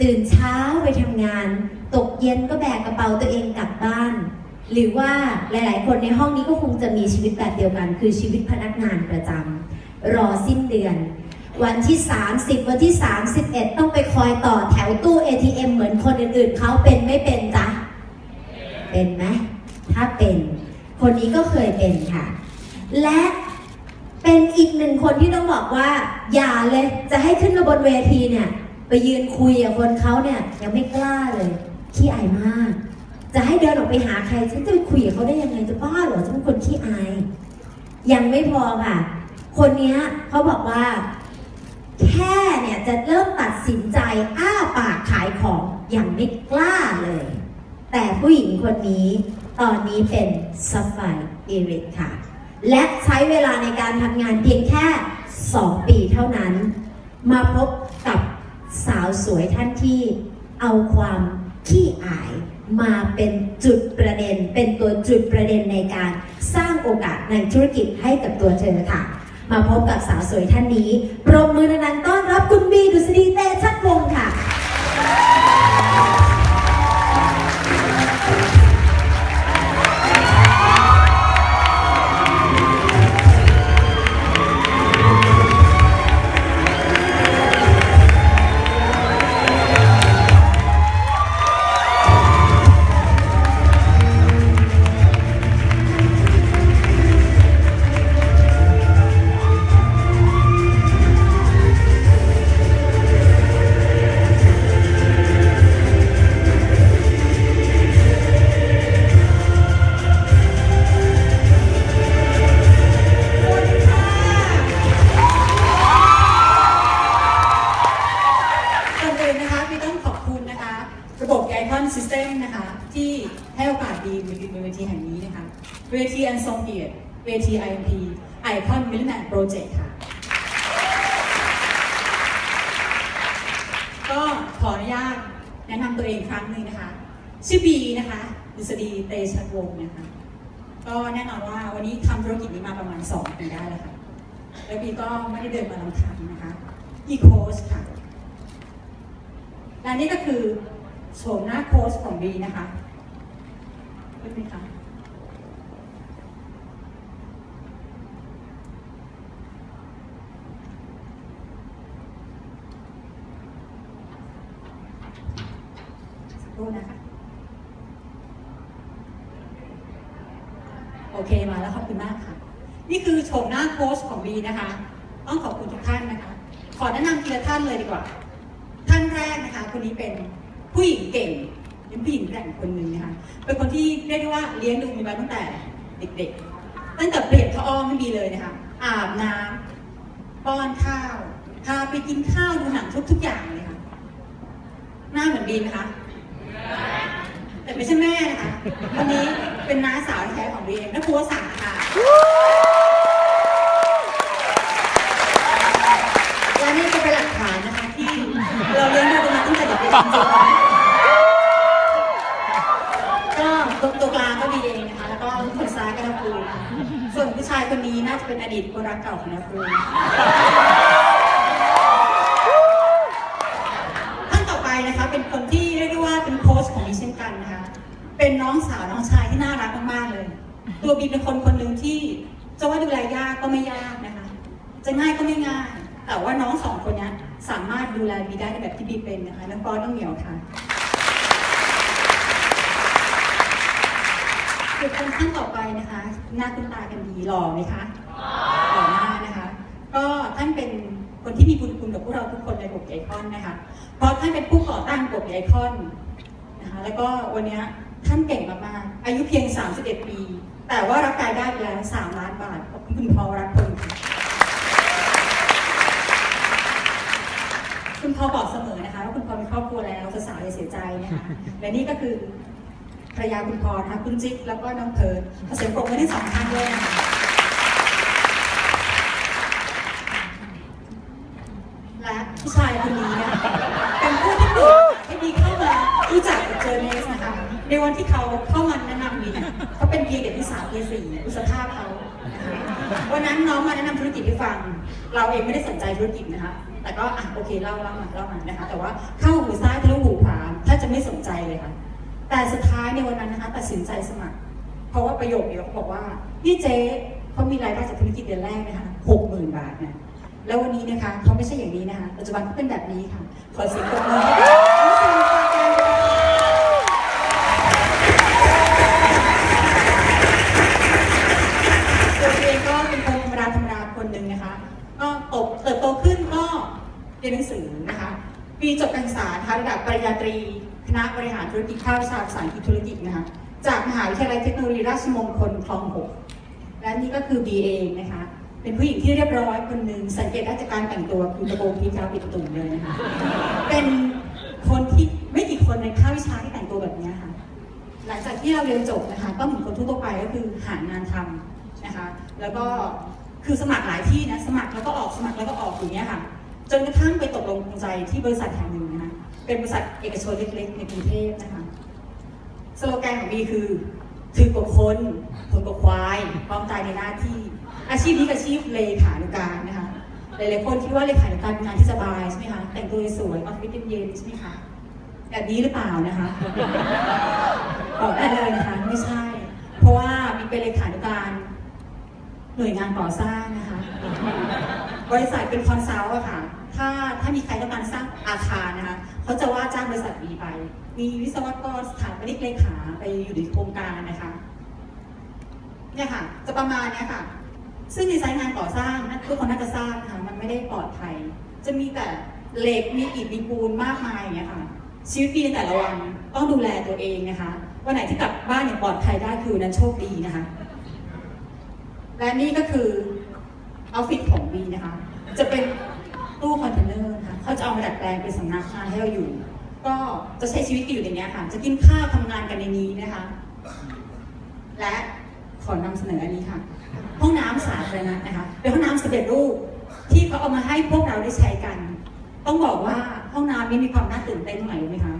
ตื่นเช้าไปทำงาน ตกเย็นก็แบกกระเป๋าตัวเองกลับบ้าน หรือว่าหลาย ๆ คนในห้องนี้ก็คงจะมีชีวิตแบบเดียวกัน คือชีวิตพนักงานประจำรอสิ้นเดือน วันที่ 30 วันที่ 31 ต้องไปคอยต่อแถวตู้ ATM เหมือนคนอื่น ๆเขาเป็นไม่เป็นจ๊ะเป็นไหมถ้าเป็น คนนี้ก็เคยเป็นค่ะ และเป็นอีกหนึ่งคนที่ต้องบอกว่า อย่าเลยจะให้ขึ้นมาบนเวทีเนี่ย ไปยืนคุยกับคนเขาเนี่ยยังไม่กล้าเลยขี้อายมาก จะให้เดินออกไปหาใครฉันจะไปคุยกับเขาได้ยังไงจะบ้าเหรอฉันเป็นคนขี้อาย ยังไม่พอค่ะ คนเนี้ยเขาบอกว่า แค่เนี่ยจะเริ่มตัดสินใจอ้าปากขายของอย่างไม่กล้าเลย แต่ผู้หญิงคนนี้ตอนนี้เป็นซัฟไฟเอริกค่ะ และใช้เวลาในการทำงานเพียงแค่ 2 ปีเท่านั้น มาพบกับ สาวสวยท่านที่เอาความขี้อายมาเป็นจุดประเด็น เป็นตัวจุดประเด็นในการสร้างโอกาสในธุรกิจให้กับตัวเธอค่ะ มาพบกับสาวสวยท่านนี้ปรบมือดังๆต้อนรับคุณบีดุษฎี ก็ขออนุญาตแนะนำตัวเองครั้งหนึ่งนะคะ ชื่อบีนะคะดุษฎีเตชัดวงศ์นะคะ ก็แน่นอนว่าวันนี้ทำธุรกิจนี้มาประมาณ 2 ปีได้แล้วค่ะ แล้วบีก็ไม่ได้เดินมาลำพังนะคะอีโคสค่ะ และนี่ก็คือโฉมหน้าโค้ชของบีนะคะเป็นไหมคะสักครู่นะคะ โอเคมาแล้วขอบคุณมากค่ะ นี่คือโฉมหน้าโค้ชของบีนะคะ ต้องขอบคุณทุกท่านนะคะ ขอแนะนำทีละท่านเลยดีกว่า ท่านแรกนะคะ คนนี้เป็นผู้หญิงเก่งเป็นผู้หญิงแกร่งคนหนึ่งนะคะ เป็นคนที่เรียกได้ว่าเลี้ยงดูมีมาตั้งแต่เด็กๆ ตั้งแต่เปลี่ยนผ้าอ้อมไม่มีเลยนะคะ อาบน้ำป้อนข้าวพาไปกินข้าวดูหนังทุกทุกอย่างเลยค่ะหน้าเหมือนบีนนะคะ แต่ไม่ใช่แม่นะคะวันนี้ เป็นน้าสาวแท้ของบีเองนักครูสาค่ะและนี่ก็เป็นหลักฐานนะคะที่เราเลี้ยงดูกันมาตั้งแต่เด็กๆจริงๆก็ตัวตัวกลางก็ดีเองนะคะ แล้วก็คนซ้ายก็นักครูส่วนผู้ชายคนนี้น่าจะเป็นอดีตคนรักเก่าของนักค ตัวบีเป็นคนคนหนึ่งที่จะว่าดูแลยากก็ไม่ยากนะคะ จะง่ายก็ไม่ง่าย แต่ว่าน้องสองคนนี้สามารถดูแลบีได้ในแบบที่บีเป็นนะคะน้องปอน้องเหมียวค่ะคือคนท่านต่อไปนะคะ หน้าคุณตากันดีหล่อไหมคะหล่อมากนะคะ ก็ท่านเป็นคนที่มีบุญคุณกับพวกเราทุกคนในกลุ่มไอคอนนะคะ เพราะท่านเป็นผู้ก่อตั้งกลุ่มไอคอนนะคะ แล้วก็วันนี้ท่านเก่งมากๆอายุเพียง 31 ปี แต่ว่ารับรายได้ไปแล้ว3ล้านบาทขอบคุณคุณพอรักพลค่ะคุณพ่อบอกเสมอนะคะว่าคุณพ่อมีครอบครัวแล้วสาวๆอย่าเสียใจนะคะและนี่ก็คือภรรยาคุณพ่อนะคะคุณจิ๊กแล้วก็น้องเพิร์ดขอเสียงปรบมือให้สองท่านด้วยนะคะและผู้ชายคนนี้นะคะเป็นผู้ที่เปิดให้ดีเข้ามารู้จักกับเจอเนสนะคะ ในวันที่เขาเข้ามาแนะนำดีเขาเป็นเพียงเด็กที่สามเพียงสี่อุสภาพเขาวันนั้นน้องมาแนะนำธุรกิจให้ฟัง เราเองไม่ได้สนใจธุรกิจนะคะ แต่ก็อะโอเคเล่าเล่ามาเล่ามานะคะ แต่ว่าเข้าหูซ้ายทะลุหูขวาถ้าจะไม่สนใจเลยค่ะ แต่สุดท้ายในวันนั้นนะคะตัดสินใจสมัคร เพราะว่าประโยคเดียวเขาบอกว่าพี่เจ๊เขามีรายได้จากธุรกิจเดือนแรกนะคะหกหมื่นบาทเนี่ยแล้ววันนี้นะคะเขาไม่ใช่อย่างนี้นะคะปัจจุบันเขาเป็นแบบนี้ค่ะ ขอเสียงปรบมือให้กับน้องซีนปาแกรนด้วยค่ะตัวเองก็เป็นคนธรรมดาธรรมดาคนหนึ่งนะคะ ก็โตเติบโตขึ้นก็เรียนหนังสือนะคะปีจบการศึกษานะคะระดับป รี คณะบริหารธุรกิจภาวิชาภาษาอังกฤษธุรกิจนะคะจากมหาวิทยาลัยเทคโนโลยีราชมงคลคลองหกและนี่ก็คือ BA นะคะเป็นผู้หญิงที่เรียบร้อยคนหนึ่งสังเกตได้จากการแต่งตัวคือตะโกนพีเท้าปิดตุ่มเลยนะคะเป็นคนที่ไม่กี่คนในภาควิชาที่แต่งตัวแบบนี้ค่ะ หลังจากที่เราเรียนจบนะคะก็เหมือนคนทั่วไปก็คือหางานทำนะคะ แล้วก็คือสมัครหลายที่นะสมัครแล้วก็ออกสมัครแล้วก็ออกอย่างเงี้ยค่ะจนกระทั่งไปตกลงใจที่บริษัทแห่งหนึ่ง เป็นบริษัทเอกชนเล็กๆ ในกรุงเทพนะคะ สโลแกนของบีคือถือกว่าคนคนกว่าควายพร้อมใจในหน้าที่ อาชีพนี้คืออาชีพเลขานุการนะคะ หลายๆคนคิดว่าเลขานุการเป็นงานที่สบายใช่ไหมคะ แต่งตัวสวยออฟฟิศเย็นๆใช่ไหมคะแบบนี้หรือเปล่านะคะบอกได้เลยนะคะ ไม่ใช่ เพราะว่ามีเป็นเลขานุการหน่วยงานก่อสร้างนะคะ บริษัทเป็นคอนซัลท์อะค่ะ ถ้าถ้ามีใครต้องการสร้างอาคารนะคะ เขาจะว่าจ้างบริษัทบีไป มีวิศวกรสถาปนิกเลขาไปอยู่ในโครงการนะคะเนี่ยค่ะ จะประมาณเนี้ยค่ะ ซึ่งดีไซน์งานก่อสร้างนะทุกคนน่าจะทราบนะคะมันไม่ได้ปลอดภัย จะมีแต่เหล็กมีอิฐมีปูนมากมายอย่างเงี้ยค่ะ ชีวิตปีแต่ละวันต้องดูแลตัวเองนะคะวันไหนที่กลับบ้านอย่างปลอดภัยได้คือนั้นโชคดีนะคะ และนี่ก็คือออฟฟิศของบีนะคะ จะเป็นตู้คอนเทนเนอร์ เขาจะเอามาดัดแปลงเป็นสำนักงานให้เราอยู่ ก็จะใช้ชีวิตกันอยู่ในนี้ค่ะ จะกินข้าวทำงานกันในนี้นะคะ และขอนำเสนออันนี้ค่ะ ห้องน้ำสาธารณะนะคะ เป็นห้องน้ำสำเร็จรูปที่เขาเอามาให้พวกเราได้ใช้กัน ต้องบอกว่าห้องน้ำนี้มีความน่าตื่นเต้นตรงไหนรู้ไหมคะ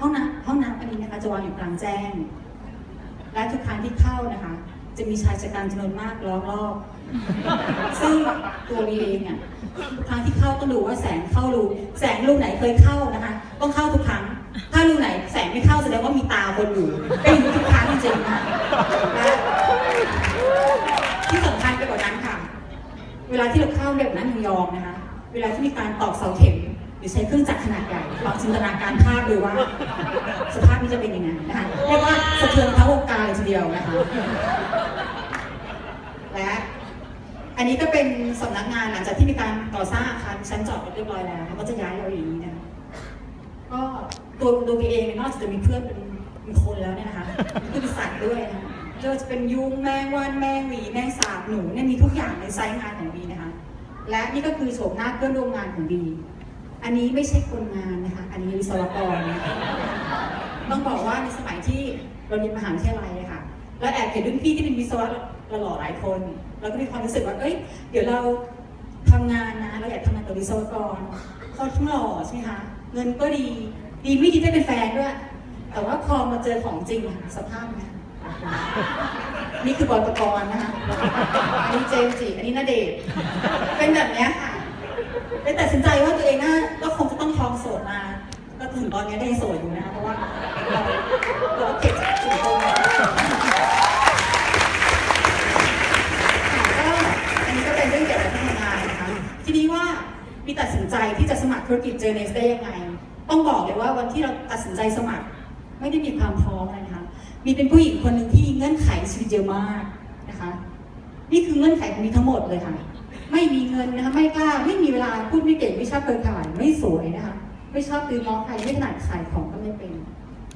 ห้องน้ำห้องน้ำอันนี้นะคะจะวางอยู่กลางแจ้ง และทุกครั้งที่เข้านะคะ จะมีชายชะกันจำนวนมากล้อมรอบ ซึ่งตัววีเองอะทุกครั้งที่เข้าต้องดูว่าแสงเข้ารูแสงรูไหนเคยเข้านะคะ ต้องเข้าทุกครั้ง ถ้ารูไหนแสงไม่เข้าแสดงว่ามีตาคนอยู่เป็นอย่ทุกครั้งจริงๆนะและที่สำคัญไปกว่านั้นค่ะ เวลาที่เราเข้าแบบนั้นยองๆนะคะ เวลาที่มีการตอกเสาเข็มหรือใช้เครื่องจักรขนาดใหญ่ลองจินตนาการภาพดูว่า สภาพนี้จะเป็นยังไงนะคะเรียกว่าสะเทือนทั้งวงการเลยทีเดียวนะคะ และ อันนี้ก็เป็นสำนักงานหลังจากที่มีการก่อสร้างอาคารชั้นจอดรถเรียบร้อยแล้วเขาก็จะย้ายเราอย่างนี้นะคะก็ตัวตัวพีเองเนี่ยนอกจากจะมีเพื่อนเป็นเป็นคนแล้วเนี่ยนะคะก็มีสัตว์ด้วยนะคะจะเป็นยุงแมงวันแมงหวีแมงสาบหนูเนี่ยมีทุกอย่างในไซต์งานของบีนะคะ และนี่ก็คือโฉมหน้าเพื่อนร่วมงานของบีอันนี้ไม่ใช่คนงานนะคะ อันนี้วิศวกรนะคะต้องบอกว่าในสมัยที่เราเรียนมหาวิทยาลัยค่ะแล้วแอบเห็นรุ่นพี่ที่เป็นวิศวะหล่อหลายคน เราก็มีความรู้สึกว่า เอ้ย เดี๋ยวเราทำงานนะ เราอยากทำงานกับวิศวกรเขาทั้งหล่อใช่ไหมคะ เงินก็ดี ดีไม่ดีได้เป็นแฟนด้วย แต่ว่าพอมาเจอของจริงสภาพนะนี่คือบอยปกรณ์นะคะ อันนี้เจมจิอันนี้นาเดชเป็นแบบเนี้ยค่ะเลยตัดสินใจว่าตัวเองน่าก็คงจะต้องครองโสดมา ก็ถึงตอนนี้ก็ยังโสดอยู่นะคะเพราะว่าเราเราเก็บจากสิ่งตรงนี้ก็อันนี้ก็เป็นเรื่องเกี่ยวกับที่ทำงานนะคะ ทีนี้ว่ามีตัดสิน ใจที่จะสมัครธุรกิจเจเนสได้ยังไง ต้องบอกเลยว่าวันที่เราตัดสินใจสมัครไม่ได้มีความพร้อมอะไรนะคะ มีเป็นผู้หญิงคนหนึ่งที่เงื่อนไขชีวิตเยอะมากนะคะ นี่คือเงื่อนไขของมีทั้งหมดเลยค่ะ ไม่มีเงินนะคะไม่กล้าไม่มีเวลาพูดไม่เก่งไม่ชอบเคยขายไม่สวยนะคะ ไม่ชอบซื้อน้องใครไม่ถนัดขายของก็ไม่เป็น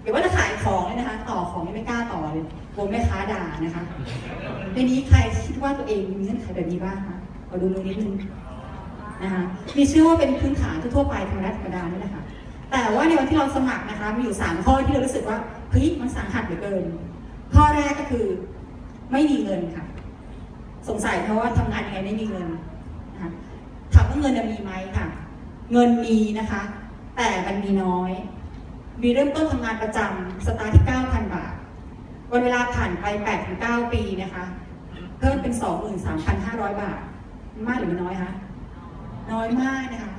เดี๋ยวว่าจะขายของเลยนะคะ ต่อของยังไม่กล้าต่อเลยกลัวแม่ค้าด่านะคะในนี้ใครคิดว่าตัวเองมีเงื่อนไขแบบนี้บ้างคะขอดูตรงนิดนึง นะคะมีเชื่อว่าเป็นพื้นฐานทั่วไปธรรมดาธรรมดานี่แหละค่ะแต่ว่าในวันที่เราสมัครนะคะมีอยู่สามข้อที่เรารู้สึกว่าเฮ้ยมันสาหัสเหลือเกิน ข้อแรกก็คือไม่มีเงินค่ะ สงสัยเพราะว่าทำงานยังไงไม่มีเงินนะคะถามว่าเงินน่ะมีไหมค่ะ เงินมีนะคะ แต่มันมีน้อย มีเริ่มต้นทำงานประจำสตาร์ทที่ 9,000 บาท วันเวลาผ่านไป 8-9 ปีนะคะ เพิ่มเป็น 23,500 บาท มากหรือไม่น้อยคะ น้อยมากนะคะ